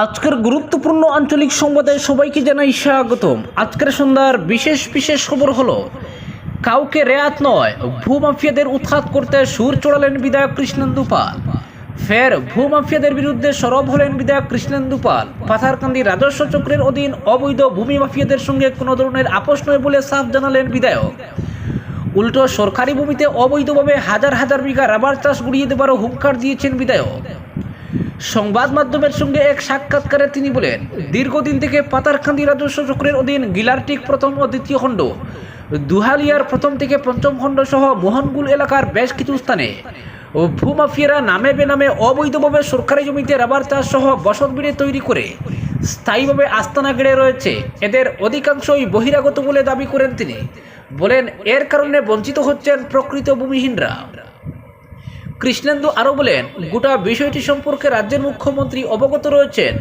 আজকের গুরুত্বপূর্ণ আঞ্চলিক সংবাদে সবাইকে জানাই স্বাগতম। আজকের সন্ধ্যার বিশেষ বিশেষ খবর হলো, কাউকে রেয়াত নয়, ভূমাফিয়াদের উৎখাত করতে সুর চড়ালেন বিধায়ক কৃষ্ণেন্দু পাল। ফের ভূমাফিয়াদের বিরুদ্ধে সরব হলেন বিধায়ক কৃষ্ণেন্দু পাল। পাথারকান্দি রাজস্ব চক্রের অধীন অবৈধ ভূমি মাফিয়াদের সঙ্গে কোনো ধরনের আপোষ নয় বলে সাফ জানালেন বিধায়ক। উল্টো সরকারি ভূমিতে অবৈধভাবে হাজার হাজার বিঘা রাবার চাষ গুড়িয়ে দেবারও হুঙ্কার দিয়েছেন বিধায়ক। সংবাদ মাধ্যমের সঙ্গে এক সাক্ষাৎকারে তিনি বলেন, দীর্ঘদিন থেকে পাতারকান্দি রাজস্ব চক্রের অধীন গিলারটিক প্রথম ও দ্বিতীয় খণ্ড, দুহালিয়ার প্রথম থেকে পঞ্চম খণ্ড সহ মোহনগুল এলাকার বেশ কিছু স্থানে ভূমাফিয়ারা নামে বেনামে অবৈধভাবে সরকারি জমিতে রাবার চাষ সহ বসত বিড়ে তৈরি করে স্থায়ীভাবে আস্তানা গেড়ে রয়েছে। এদের অধিকাংশই বহিরাগত বলে দাবি করেন তিনি। বলেন, এর কারণে বঞ্চিত হচ্ছেন প্রকৃত ভূমিহীনরা। কৃষ্ণেন্দু আরও বলেন, গোটা বিষয়টি সম্পর্কে রাজ্যের মুখ্যমন্ত্রী অবগত রয়েছেন।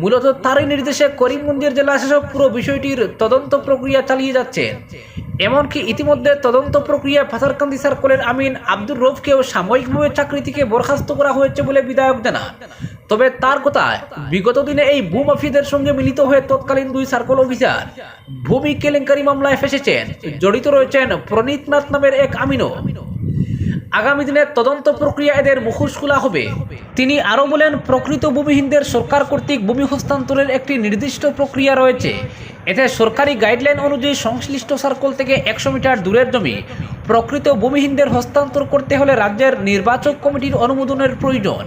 মূলত তারই নির্দেশে করিমগঞ্জের জেলা শাসক পুরো বিষয়টির তদন্ত প্রক্রিয়া চালিয়ে যাচ্ছেন। এমনকি ইতিমধ্যে তদন্ত প্রক্রিয়া ফাথারকান্দি সার্কলের আমিন আব্দুর রফকেও সাময়িকভাবে চাকরি থেকে বরখাস্ত করা হয়েছে বলে বিধায়ক জানান। তবে তার কথায়, বিগত দিনে এই ভূমাফিদের সঙ্গে মিলিত হয়ে তৎকালীন দুই সার্কল অফিসার ভূমি কেলেঙ্কারি মামলায় ফেসেছেন। জড়িত রয়েছেন প্রণীতনাথ নামের এক আমিনও। আগামী দিনে তদন্ত প্রক্রিয়া এদের মুখোশ খোলা হবে। তিনি আরও বলেন, প্রকৃত ভূমিহীনদের সরকার কর্তৃক ভূমি হস্তান্তরের একটি নির্দিষ্ট প্রক্রিয়া রয়েছে। এতে সরকারি গাইডলাইন অনুযায়ী সংশ্লিষ্ট সার্কল থেকে একশো মিটার দূরের জমি প্রকৃত ভূমিহীনদের হস্তান্তর করতে হলে রাজ্যের নির্বাচক কমিটির অনুমোদনের প্রয়োজন।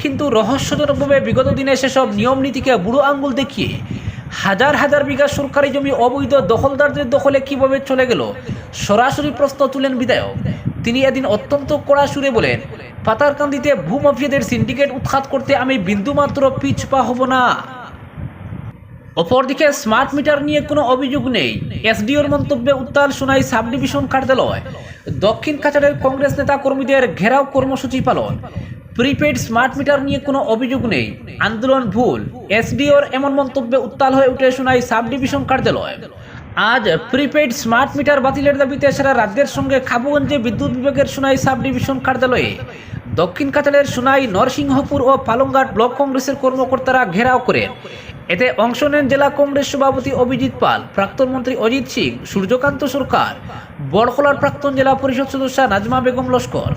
কিন্তু রহস্যজনকভাবে বিগত দিনে সেসব নিয়ম নীতিকে বুড়ো আঙ্গুল দেখিয়ে হাজার হাজার বিঘা সরকারি জমি অবৈধ দখলদারদের দখলে কীভাবে চলে গেল? সরাসরি প্রশ্ন তুলেন বিধায়ক। তিনি এদিন অত্যন্ত কড়া সুরে বলেন, পাতারকান্দিতে ভূমাফিয়াদের সিন্ডিকেট উৎখাত করতে আমি বিন্দুমাত্র পিছপা হব না। অপরদিকে স্মার্ট মিটার নিয়ে কোনো অভিযোগ নেই। এসডিওর মন্তব্যে উত্তাল শোনাই সাব ডিভিশন কার্যালয়। দক্ষিণ কাছাড়ের কংগ্রেস নেতা কর্মীদের ঘেরাও কর্মসূচি পালন। প্রিপেড স্মার্ট মিটার নিয়ে কোনো অভিযোগ নেই। আন্দোলন ভুল। এসডিওর এমন মন্তব্যে উত্তাল হয়ে উঠে শোনাই সাব ডিভিশন কার্যালয়। আজ প্রিপেড স্মার্ট মিটার বাতিলের দাবিতে সারা রাজ্যের সঙ্গে খাবুগঞ্জে বিদ্যুৎ বিভাগের সোনাই সাব ডিভিশন কার্যালয়ে। দক্ষিণ কাছাড়ের সোনাই নরসিংহপুর ও পালংঘাট ব্লক কংগ্রেসের কর্মকর্তারা ঘেরাও করেন। এতে অংশ নেন জেলা কংগ্রেস সভাপতি অভিজিৎ পাল, প্রাক্তন মন্ত্রী অজিত সিং, সূর্যকান্ত সরকার, বড়খলার প্রাক্তন জেলা পরিষদ সদস্য নাজমা বেগম লস্কর।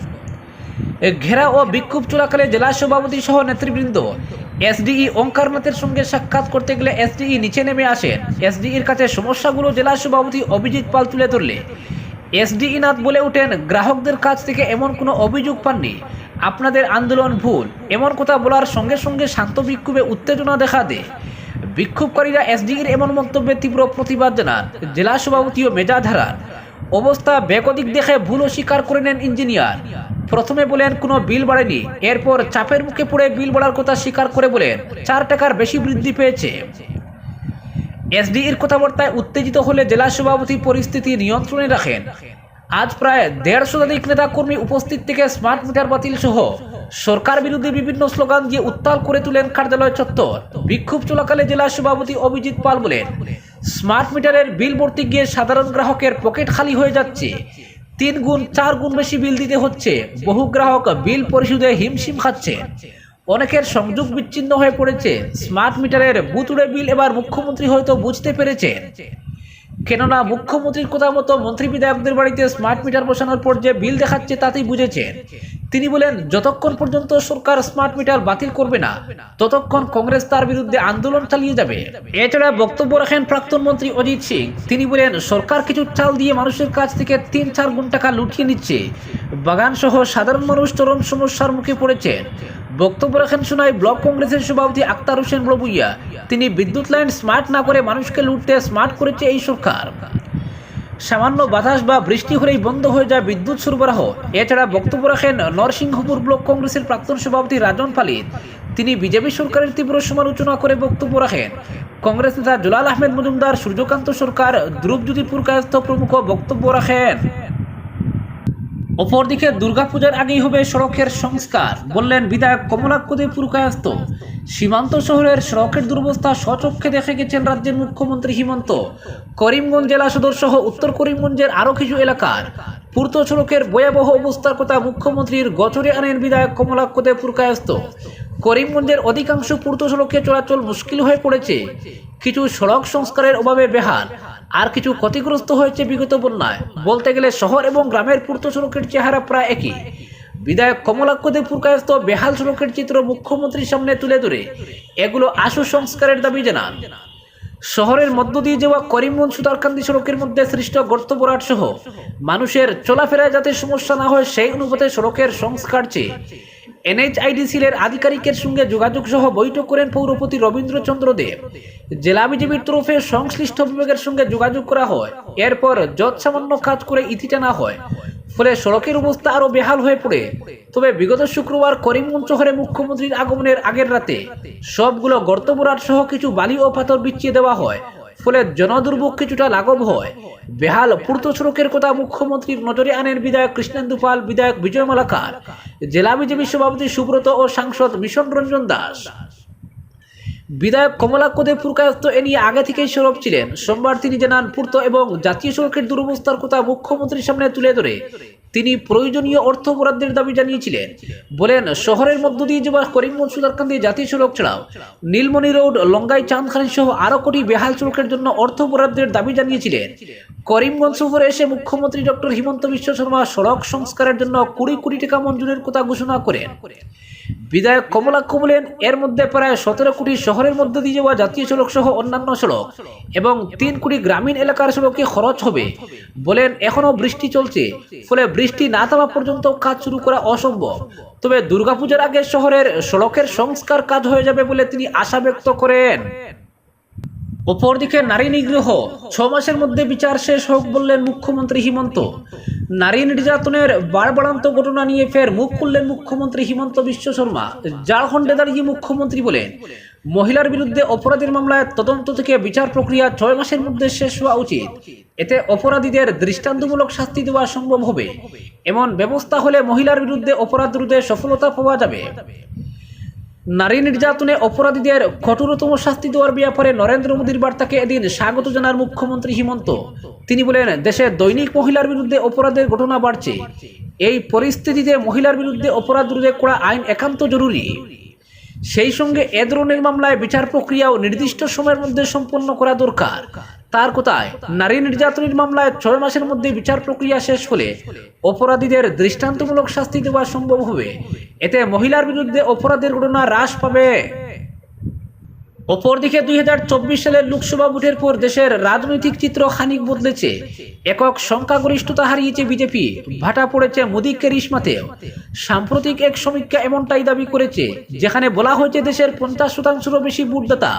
ঘেরা ও বিক্ষোভ চলাকালে জেলা সভাপতি সহ নেতৃবৃন্দ, এসডিই ওঙ্কারনাথের সঙ্গে সাক্ষাৎ করতে গেলে এসডিই নিচে নেমে আসেন। এসডিইর কাছে সমস্যাগুলো জেলা সভাপতি অভিজিৎ পাল তুলে ধরলে। এসডিই নাথ বলে ওঠেন, গ্রাহকদের কাছ থেকে এমন কোনো অভিযোগ পাননি। আপনাদের আন্দোলন ভুল। এমন কথা বলার সঙ্গে সঙ্গে শান্ত বিক্ষোভে উত্তেজনা দেখা দেয়। বিক্ষোভকারীরা এসডিইর এমন মন্তব্যে তীব্র প্রতিবাদ জানান। জেলা সভাপতিও মেজাজ হারান। অবস্থা বেকদিক দেখে ভুল স্বীকার করে নেন ইঞ্জিনিয়ার। প্রথমে বলেন, কোনো বিল বাড়েনি। এরপর চাপের মুখে পড়ে বিল বাড়ার কথা স্বীকার করে বলেন, চার টাকার বেশি বৃদ্ধি পেয়েছে। এসডিএর কথাবার্তায় উত্তেজিত হলে জেলা সভাপতি পরিস্থিতি নিয়ন্ত্রণে রাখেন। আজ প্রায় দেড় শতাধিক নেতা কর্মী উপস্থিত থেকে স্মার্ট মিটার বাতিল সহ সরকার বিরোধী বিভিন্ন স্লোগান দিয়ে উত্তাল করে তুলেন কার্যালয় চত্বর। বিক্ষোভ চলাকালে জেলা সভাপতি অভিজিৎ পাল বলেন, স্মার্ট মিটারের বিল ভর্তি গিয়ে সাধারণ গ্রাহকের পকেট খালি হয়ে যাচ্ছে। তিন গুণ, চার গুণ বেশি বিল দিতে হচ্ছে। বহু গ্রাহক বিল পরিশোধে হিমশিম খাচ্ছে। অনেকের সংযোগ বিচ্ছিন্ন হয়ে পড়েছে। স্মার্ট মিটারের বুতুড়ে বিল এবার মুখ্যমন্ত্রী হয়তো বুঝতে পেরেছেন। কেননা মুখ্যমন্ত্রীর কথা মতো মন্ত্রী বিধায়কদের বাড়িতে স্মার্ট মিটার বসানোর পর যে বিল দেখাচ্ছে তাতেই বুঝেছেন। তিনি বলেন, যতক্ষণ পর্যন্ত সরকার স্মার্ট মিটার বাতিল করবে না, ততক্ষণ কংগ্রেস তার বিরুদ্ধে আন্দোলন চালিয়ে যাবে। এছাড়া বক্তব্য রাখেন প্রাক্তন মন্ত্রী অজিত সিং। তিনি বলেন, সরকার কিছু চাল দিয়ে মানুষের কাছ থেকে তিন চার গুণ টাকা লুটিয়ে নিচ্ছে। বাগান সহ সাধারণ মানুষ চরম সমস্যার মুখে পড়েছেন বক্তব্য রাখেন শোনায় ব্লক কংগ্রেসের সভাপতি আক্তার হোসেন বড়বুইয়া তিনি বিদ্যুৎ লাইন স্মার্ট না করে মানুষকে লুটতে স্মার্ট করেছে এই সরকার। সামান্য বাতাস বা বৃষ্টি হলেই বন্ধ হয়ে যায় বিদ্যুৎ সরবরাহ। এছাড়া বক্তব্য রাখেন নরসিংহপুর ব্লক কংগ্রেসের প্রাক্তন সভাপতি রাজন পালিত তিনি বিজেপি সরকারের তীব্র সমালোচনা করে বক্তব্য রাখেন। কংগ্রেস নেতা জুলাল আহমেদ মজুমদার, সূর্যকান্ত সরকার ধ্রুবজ্যোতি পুরকায়স্থ প্রমুখ বক্তব্য রাখেন। অপরদিকে দুর্গাপূজার আগেই হবে সড়কের সংস্কার, বললেন বিধায়ক কমলাক্ষদে পুরকায়স্ত সীমান্ত শহরের সড়কের দুরবস্থা স্বচক্ষে দেখে গেছেন রাজ্যের মুখ্যমন্ত্রী হিমন্ত। করিমগঞ্জ জেলা সদর সহ উত্তর করিমগঞ্জের আরও কিছু এলাকার। পূর্ত সড়কের ভয়াবহ অবস্থার কথা মুখ্যমন্ত্রীর গচরে আনেন বিধায়ক কমলাক্ষদে পুরকায়স্ত করিমগঞ্জের অধিকাংশ পূর্ত সড়কে চলাচল মুশকিল হয়ে পড়েছে। কিছু সড়ক সংস্কারের অভাবে বেহাল। আর কিছু ক্ষতিগ্রস্ত হয়েছে বিগত বন্যায়। বলতে গেলে শহর এবং গ্রামের পূর্ত সড়কের চেহারা প্রায় একই। বিধায়ক কমলাক্ষ দেবপুর কায়স্থ বেহাল সড়কের চিত্র মুখ্যমন্ত্রীর সামনে তুলে ধরে। এগুলো আশু সংস্কারের দাবি জানান। শহরের মধ্য দিয়ে যাওয়া করিমগঞ্জ সুতারকান্দি সড়কের মধ্যে সৃষ্ট গর্ত ভরাট সহ মানুষের চলাফেরায় যাতে সমস্যা না হয়, সেই অনুপাতে সড়কের সংস্কার চেয়ে এনএইচআইডিসির আধিকারিকের সঙ্গে যোগাযোগ সহ বৈঠক করেন পৌরপতি রবীন্দ্রচন্দ্র দেব। জেলা বিজেপির তরফে সংশ্লিষ্ট বিভাগের সঙ্গে যোগাযোগ করা হয়। এরপর যৎ সামান্য কাজ করে ইতি টানা হয়। ফলে সড়কের অবস্থা আরও বেহাল হয়ে পড়ে। তবে বিগত শুক্রবার করিমগঞ্জ শহরে মুখ্যমন্ত্রীর আগমনের আগের রাতে সবগুলো গর্ত ভরাট সহ কিছু বালি ও পাথর বিছিয়ে দেওয়া হয়। ফলে জনদুর্ভোগ কিছুটা লাঘব হয়। বেহাল পূর্ত সড়কের কথা মুখ্যমন্ত্রীর নজরে আনেন বিধায়ক কৃষ্ণেন্দু পাল, বিধায়ক বিজয় মালাকার। জেলা বিজেপি সভাপতি সুব্রত ও সাংসদ মিশন রঞ্জন দাস। বিধায়ক কমলাক্ষ দেব পুরকায়স্ত এ নিয়ে আগে থেকেই সরব ছিলেন। সোমবার তিনি জানান, পূর্ত এবং জাতীয় সড়কের দুরবস্থার কথা মুখ্যমন্ত্রীর সামনে তুলে ধরে। তিনি প্রয়োজনীয় অর্থ বরাদ্দের দাবি জানিয়েছিলেন। বলেন, শহরের মধ্য দিয়ে যাওয়া করিমগঞ্জ সুদারকান্দি জাতীয় সড়ক ছাড়াও নীলমণি রোড, লঙ্গাই চাঁদখানি সহ আরও কোটি বেহাল সড়কের জন্য অর্থ বরাদ্দের দাবি জানিয়েছিলেন। করিমগঞ্জ সফরে এসে মুখ্যমন্ত্রী ডক্টর হিমন্ত বিশ্ব শর্মা সড়ক সংস্কারের জন্য কুড়ি কোটি টাকা মঞ্জুরের কথা ঘোষণা করেন। বিধায়ক কমলাক্ষ বলেন, এর মধ্যে প্রায় সতেরো কোটি শহরের মধ্যে দিয়ে যাওয়া জাতীয় সড়ক সহ অন্যান্য সড়ক এবং তিন কোটি গ্রামীণ এলাকার সড়কে খরচ হবে। বলেন, এখনও বৃষ্টি চলছে, ফলে বৃষ্টি না থামা পর্যন্ত কাজ শুরু করা অসম্ভব। তবে দুর্গাপূজার আগে শহরের সড়কের সংস্কার কাজ হয়ে যাবে বলে তিনি আশা ব্যক্ত করেন। অপরদিকে নারী নিগ্রহ ছ মাসের মধ্যে বিচার শেষ হোক বললেন মুখ্যমন্ত্রী হিমন্ত। নারী নির্যাতনের বাড়বাড়ান্ত ঘটনা নিয়ে ফের মুখ খুললেন মুখ্যমন্ত্রী হিমন্ত বিশ্ব শর্মা। ঝাড়খণ্ডে দাঁড়িয়ে মুখ্যমন্ত্রী বলেন মহিলার বিরুদ্ধে অপরাধের মামলায় তদন্ত থেকে বিচার প্রক্রিয়া ছয় মাসের মধ্যে শেষ হওয়া উচিত। এতে অপরাধীদের দৃষ্টান্তমূলক শাস্তি দেওয়া সম্ভব হবে। এমন ব্যবস্থা হলে মহিলার বিরুদ্ধে অপরাধ রোধে সফলতা পাওয়া যাবে। নারী নির্যাতনে অপরাধীদের কঠোরতম শাস্তি দেওয়ার ব্যাপারে নরেন্দ্র মোদীর বার্তাকে এদিন স্বাগত জানার মুখ্যমন্ত্রী হিমন্ত। তিনি বলেন, দেশে দৈনিক মহিলার বিরুদ্ধে অপরাধের ঘটনা বাড়ছে। এই পরিস্থিতিতে মহিলার বিরুদ্ধে অপরাধ রোধে করা আইন একান্ত জরুরি। সেই সঙ্গে এ ধরনের মামলায় বিচার প্রক্রিয়াও নির্দিষ্ট সময়ের মধ্যে সম্পন্ন করা দরকার। তার কোথায়? নারী নির্যাতনের মামলায় ছয় মাসের মধ্যে বিচার প্রক্রিয়া শেষ হলে অপরাধীদের দৃষ্টান্তমূলক শাস্তি দেওয়া সম্ভব হবে। এতে মহিলার বিরুদ্ধে অপরাধের ঘটনা হ্রাস পাবে। অপরদিকে দুই হাজার চব্বিশ সালের লোকসভা ভোটের পর দেশের রাজনৈতিক চিত্র খানিক বদলেছে। একক সংখ্যাগরিষ্ঠতা হারিয়েছে বিজেপি। ভাটা পড়েছে মোদী কেরিশমাতেও সাম্প্রতিক এক সমীক্ষা এমনটাই দাবি করেছে, যেখানে বলা হয়েছে দেশের পঞ্চাশ শতাংশেরও বেশি ভোটদাতা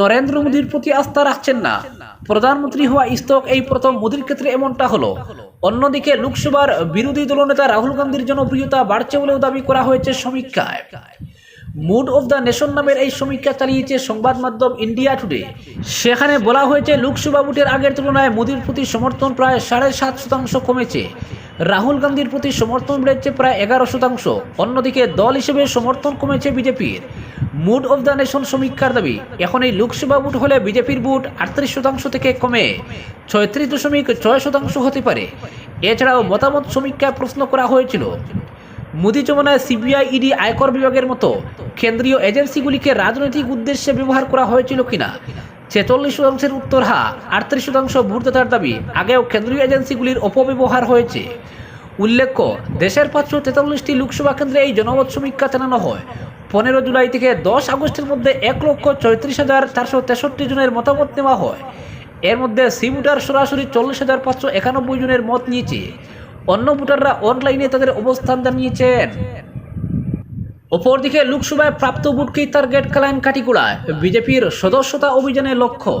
নরেন্দ্র মোদীর প্রতি আস্থা রাখছেন না। প্রধানমন্ত্রী হওয়া ইস্তক এই প্রথম মোদীর ক্ষেত্রে এমনটা হলো। অন্যদিকে লোকসভার বিরোধী দলনেতা রাহুল গান্ধীর জনপ্রিয়তা বাড়ছে বলেও দাবি করা হয়েছে সমীক্ষায়। মুড অফ দ্য নেশন নামের এই সমীক্ষা চালিয়েছে সংবাদ মাধ্যম ইন্ডিয়া টুডে। সেখানে বলা হয়েছে, লোকসভা ভোটের আগের তুলনায় মোদীর প্রতি সমর্থন প্রায় সাড়ে সাত শতাংশ কমেছে। রাহুল গান্ধীর প্রতি সমর্থন বেড়েছে প্রায় এগারো শতাংশ। অন্যদিকে দল হিসেবে সমর্থন কমেছে বিজেপির। মুড অফ দ্য নেশন সমীক্ষার দাবি, এখন এই লোকসভা ভোট হলে বিজেপির ভোট আটত্রিশ শতাংশ থেকে কমে ছয়ত্রিশ দশমিক ছয় শতাংশ হতে পারে। এছাড়াও মতামত সমীক্ষায় প্রশ্ন করা হয়েছিল মোদী জমানায় সিবিআই ইডি আয়কর বিভাগের মতো কেন্দ্রীয় এজেন্সিগুলিকে রাজনৈতিক উদ্দেশ্যে ব্যবহার করা হয়েছিল কিনা? ছেচল্লিশ শতাংশের উত্তর হা, আটত্রিশ শতাংশ ভোটদাতার দাবি, আগেও কেন্দ্রীয় এজেন্সিগুলির অপব্যবহার হয়েছে। উল্লেখ্য, দেশের পাঁচশো তেতাল্লিশটি লোকসভা কেন্দ্রে এই জনমত সমীক্ষা চালানো হয়। পনেরো জুলাই থেকে দশ আগস্টের মধ্যে এক লক্ষ চৌত্রিশ হাজার চারশো তেষট্টি জনের মতামত নেওয়া হয়। এর মধ্যে সি ভোটার সরাসরি চল্লিশ হাজার পাঁচশো একানব্বই জনের মত নিয়েছে। অন্য ভোটাররা অনলাইনে তাদের অবস্থান জানিয়েছেন। অপরদিকে লোকসভায় প্রাপ্ত ভোটকেই টার্গেট কালাইন কাটিগুড়ায় বিজেপির সদস্যতা অভিযানের লক্ষ্য।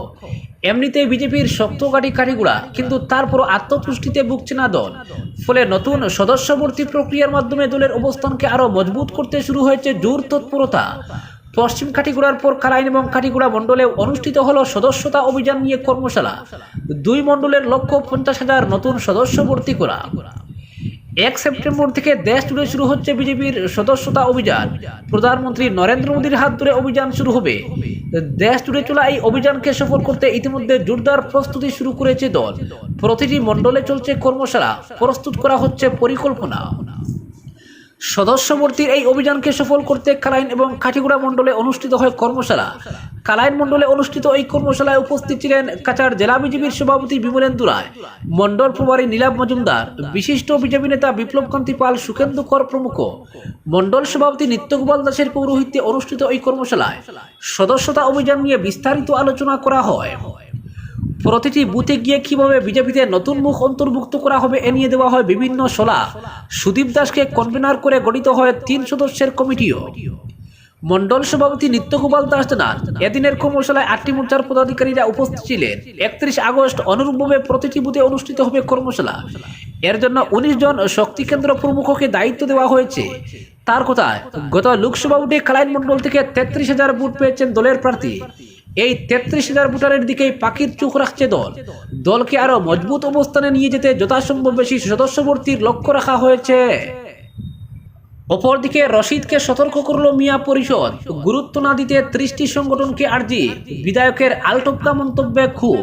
এমনিতে বিজেপির শক্ত কাটি কাটিগুড়া কিন্তু তারপর আত্মতুষ্টিতে ভুগছে না দল। ফলে নতুন সদস্য ভর্তি প্রক্রিয়ার মাধ্যমে দলের অবস্থানকে আরও মজবুত করতে শুরু হয়েছে জোর তৎপরতা। পশ্চিম কাটিগুড়ার পর কালাইন এবং কাটিগুড়া মণ্ডলে অনুষ্ঠিত হলো সদস্যতা অভিযান নিয়ে কর্মশালা। দুই মণ্ডলের লক্ষ্য পঞ্চাশ হাজার নতুন সদস্য ভর্তি করা। এক সেপ্টেম্বর থেকে দেশ জুড়ে শুরু হচ্ছে বিজেপির সদস্যতা অভিযান। প্রধানমন্ত্রী নরেন্দ্র মোদীর হাত ধরে অভিযান শুরু হবে। দেশ জুড়ে চলা এই অভিযানকে সফল করতে ইতিমধ্যে জোরদার প্রস্তুতি শুরু করেছে দল। প্রতিটি মণ্ডলে চলছে কর্মশালা। প্রস্তুত করা হচ্ছে পরিকল্পনা। সদস্যবর্তীর এই অভিযানকে সফল করতে কালাইন এবং কাঠিগুড়া মণ্ডলে অনুষ্ঠিত হয় কর্মশালা। কালাইন মণ্ডলে অনুষ্ঠিত এই কর্মশালায় উপস্থিত ছিলেন কাচার জেলা বিজেপির সভাপতি বিমলেন্দু রায়, মণ্ডল প্রভারী নীলাভ মজুমদার, বিশিষ্ট বিজেপি নেতা বিপ্লব কান্তি পাল, সুখেন্দু কর প্রমুখ। মণ্ডল সভাপতি নিত্যগোপাল দাসের পৌরোহিত্যে অনুষ্ঠিত এই কর্মশালায় সদস্যতা অভিযান নিয়ে বিস্তারিত আলোচনা করা হয়। প্রতিটি বুথে গিয়ে কীভাবে বিজেপিতে নতুন মুখ অন্তর্ভুক্ত করা হবে এ নিয়ে দেওয়া হয় বিভিন্ন সলা। সুদীপ দাসকে কনভেনার করে গঠিত হয় তিন সদস্যের কমিটিও। মন্ডল সভাপতি নিত্যগোপাল দাস জানান, এদিনের কর্মশালায় আটটি মোর্চার পদাধিকারীরা উপস্থিত ছিলেন। একত্রিশ আগস্ট অনুরূপভাবে প্রতিটি বুথে অনুষ্ঠিত হবে কর্মশালা। এর জন্য উনিশ জন শক্তি কেন্দ্র প্রমুখকে দায়িত্ব দেওয়া হয়েছে। তার কথায়, গত লোকসভা ভোটে কালাইন মন্ডল থেকে তেত্রিশ হাজার ভোট পেয়েছেন দলের প্রার্থী। এই তেত্রিশ হাজার ভোটারের দিকেই পাখির চোখ রাখছে দল। দলকে আরও মজবুত অবস্থানে নিয়ে যেতে যথাসম্ভব বেশি সদস্যবর্তীর লক্ষ্য রাখা হয়েছে। অপরদিকে রশিদকে সতর্ক করল মিয়া পরিষদ। গুরুত্ব না দিতে ত্রিশটি সংগঠনকে আর্জি, বিধায়কের আলটপকা মন্তব্যে খুব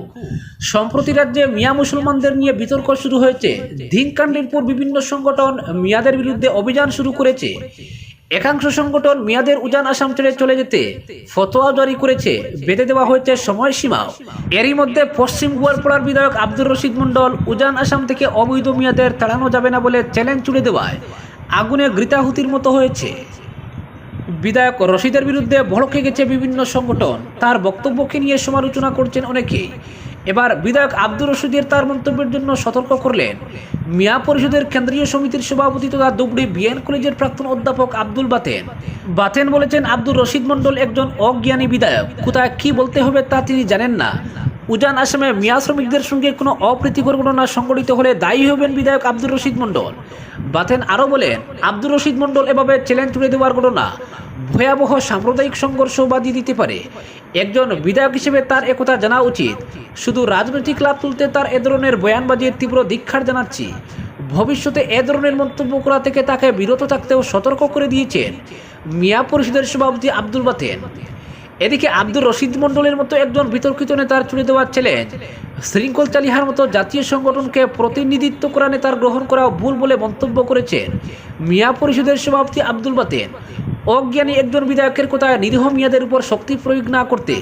সম্প্রতি রাজ্যে মিয়া মুসলমানদের নিয়ে বিতর্ক শুরু হয়েছে। ধিংকাণ্ডের বিভিন্ন সংগঠন মিয়াদের বিরুদ্ধে অভিযান শুরু করেছে। একাংশ সংগঠন মিয়াদের উজান আসাম ছেড়ে চলে যেতে ফতোয়া জারি করেছে। বেঁধে দেওয়া হয়েছে সময়সীমাও এরই মধ্যে পশ্চিম গোয়ালপাড়ার বিধায়ক আব্দুর রশিদ মন্ডল উজান আসাম থেকে অবৈধ মিয়াদের তাড়ানো যাবে না বলে চ্যালেঞ্জ ছুড়ে দেওয়ায় আগুনে গৃতাহুতির মতো হয়েছে। বিধায়ক রশিদের বিরুদ্ধে ভড়কে গেছে বিভিন্ন সংগঠন। তার বক্তব্যকে নিয়ে সমালোচনা করছেন অনেকেই। এবার বিধায়ক আব্দুর রশিদের তার মন্তব্যের জন্য সতর্ক করলেন। মিয়া পরিষদের কেন্দ্রীয় সমিতির সভাপতি তথা দুবড়ি বিএন কলেজের প্রাক্তন অধ্যাপক আব্দুল বাতেন। বাতেন বলেছেন, আব্দুর রশিদ মণ্ডল একজন অজ্ঞানী বিধায়ক। কোথায় কি বলতে হবে তা তিনি জানেন না। উজান আসামে মিয়া শ্রমিকদের সঙ্গে কোনো অপ্রীতিকর ঘটনা সংঘটিত হলে দায়ী হবেন বিধায়ক আব্দুর রশিদ মণ্ডল। বাতেন আরও বলেন, আব্দুর রশিদ মণ্ডল এভাবে চ্যালেঞ্জ তুলে দেওয়ার ঘটনা ভয়াবহ সাম্প্রদায়িক সংঘর্ষ বাদিয়ে দিতে পারে। একজন বিধায়ক হিসেবে তার একথা জানা উচিত। শুধু রাজনৈতিক লাভ তুলতে তার এ ধরনের বয়ানবাজির তীব্র ধিক্ষার জানাচ্ছি। ভবিষ্যতে এ ধরনের মন্তব্য করা থেকে তাকে বিরত থাকতেও সতর্ক করে দিয়েছেন মিয়া পরিষদের সভাপতি আব্দুল বাতেন। এদিকে আব্দুর রশিদ মণ্ডলের মতো একজন বিতর্কিত নেতার চুড়ে দেওয়ার চ্যালেঞ্জ শৃঙ্খল চালিহার মতো জাতীয় সংগঠনকে প্রতিনিধিত্ব করা নেতার গ্রহণ করা ভুল বলে মন্তব্য করেছেন মিয়া পরিষদের সভাপতি আব্দুল বাতেন অজ্ঞানী একজন বিধায়কের কথায় নিরীহ মিয়াদের উপর শক্তি প্রয়োগ না করতে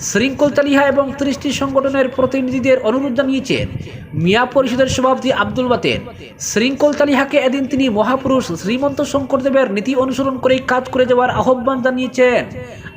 শৃঙ্খল চালিহা এবং ত্রিশটি সংগঠনের প্রতিনিধিদের অনুরোধ জানিয়েছেন মিয়া পরিষদের সভাপতি আব্দুল বাতেন শৃঙ্খল চালিহাকে এদিন তিনি মহাপুরুষ শ্রীমন্ত শঙ্করদেবের নীতি অনুসরণ করেই কাজ করে যাওয়ার আহ্বান জানিয়েছেন।